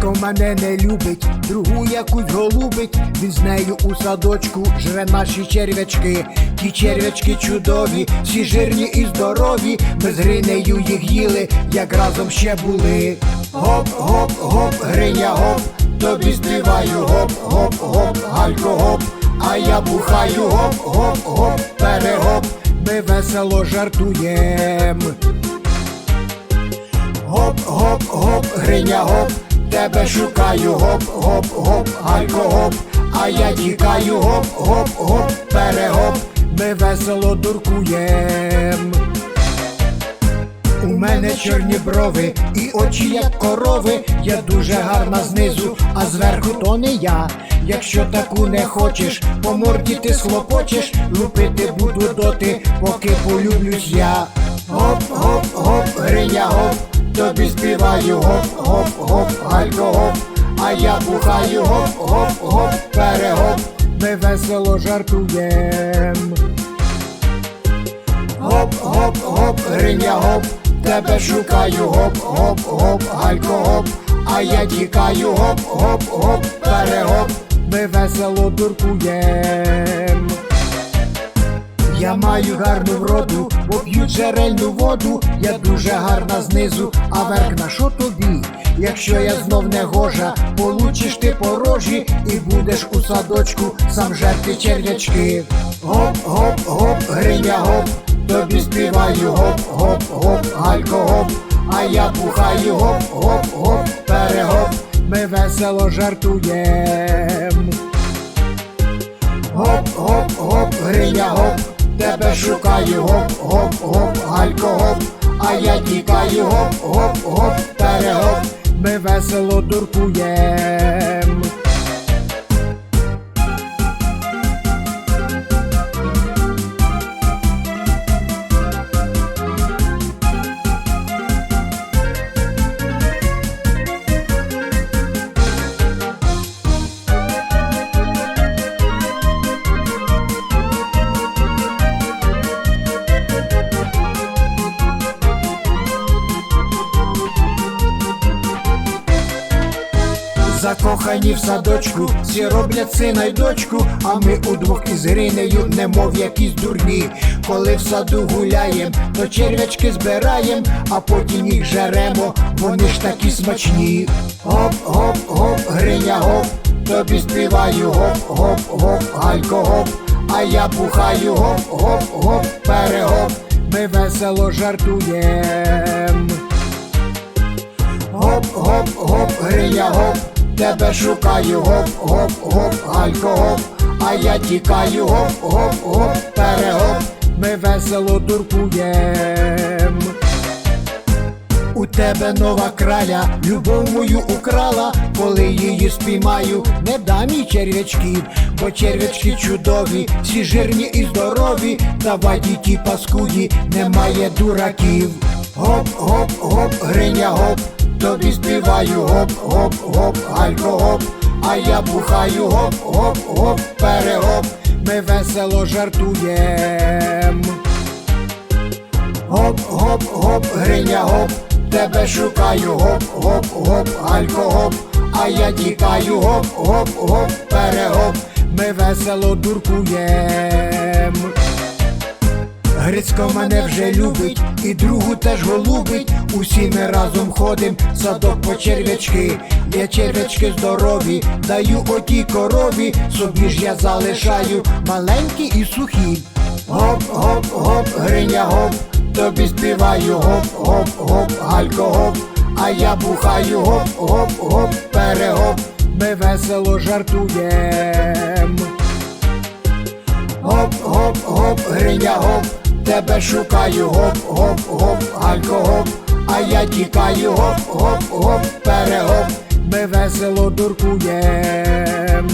Грицько мене не любить, другу якусь голубить, він з нею у садочку жре наші черв'ячки. Ті черв'ячки чудові, всі жирні і здорові. Ми з Гринею їх їли, як разом ще були. Гоп, гоп, гоп, Гриня, гоп, тобі співаю, гоп, гоп, гоп, галько, гоп, а я бухаю, гоп, гоп, гоп, перегоп, ми весело жартуєм. Гоп, гоп, гоп, Гриня, гоп, тебе шукаю, гоп, гоп, гоп, галько, гоп, а я тікаю, гоп, гоп, гоп, перегоп, ми весело дуркуєм. У мене чорні брови і очі, як корови. Я дуже гарна знизу, а зверху то не я. Якщо таку не хочеш, по морді ти схлопочеш, лупити буду доти, поки полюблюсь я. Гоп, гоп, гоп, Гриня, гоп, тобі співаю, гоп, гоп, гоп, галько, гоп, а я бухаю, гоп, гоп, гоп, перегоп, ми весело жартуєм. Гоп, гоп, гоп, Гриня, гоп, тебе шукаю, гоп, гоп, гоп, галько, гоп, а я тікаю, гоп, гоп, гоп, перегоп, ми весело дуркуєм. Я маю гарну вроду, бо п'ю джерельну воду, я дуже гарна знизу, а верх на що тобі? Якщо я знов не гожа, получиш ти порожі і будеш у садочку сам жерти черв'ячки. Гоп, гоп, гоп, Гриня, гоп, тобі співаю, гоп, гоп, гоп, галько, гоп, а я бухаю, гоп, гоп, гоп, перегоп, ми весело жартуєм. Гоп, гоп, гоп, Гриня, гоп, тебе шукаю, гоп, гоп, гоп, галько, гоп, а я тікаю, гоп, гоп, гоп, перегоп, ми весело дуркуєм. Закохані в садочку, всі роблять сина й дочку, а ми удвох із Гринею, немов якісь дурні. Коли в саду гуляєм, то черв'ячки збираєм, а потім їх жаремо, вони ж такі смачні. Гоп, гоп, гоп, Гриня, гоп, тобі співаю, гоп, гоп, гоп, галько, гоп, а я бухаю, гоп, гоп, гоп, перегоп, ми весело жартуєм. Гоп, гоп, гоп, Гриня, гоп, тебе шукаю, гоп, гоп, гоп, галько, гоп, а я тікаю, гоп, гоп, гоп, перегоп, ми весело дуркуєм. У тебе нова краля, любов мою украла, коли її спіймаю, не дам їй черв'ячків, бо черв'ячки чудові, всі жирні і здорові, давай діті паскуді, немає дураків. Гоп, гоп, гоп, Гриня, гоп, тобі співаю, гоп, гоп, гоп, галько, гоп, а я бухаю, гоп, гоп, гоп, перегоп, ми весело жартуєм. Гоп, гоп, гоп, Гриня, гоп, тебе шукаю, гоп, гоп, гоп, галько, гоп, а я тікаю, гоп, гоп, гоп, перегоп, ми весело дуркуєм. Грицько мене вже любить, і другу теж голубить. Усі ми разом ходим, в садок по черв'ячки. Я черв'ячки здорові, даю отій корові, собі ж я залишаю маленькі і сухі. Гоп, гоп, гоп, Гриня, гоп, тобі співаю, гоп, гоп, гоп, галько, гоп, а я бухаю, гоп, гоп, гоп, перегоп, ми весело жартуєм. Гоп, гоп, гоп, Гриня, гоп, тебе шукаю, гоп, гоп, гоп, галько, гоп, а я тікаю, гоп, гоп, гоп, перегоп, ми весело дуркуєм.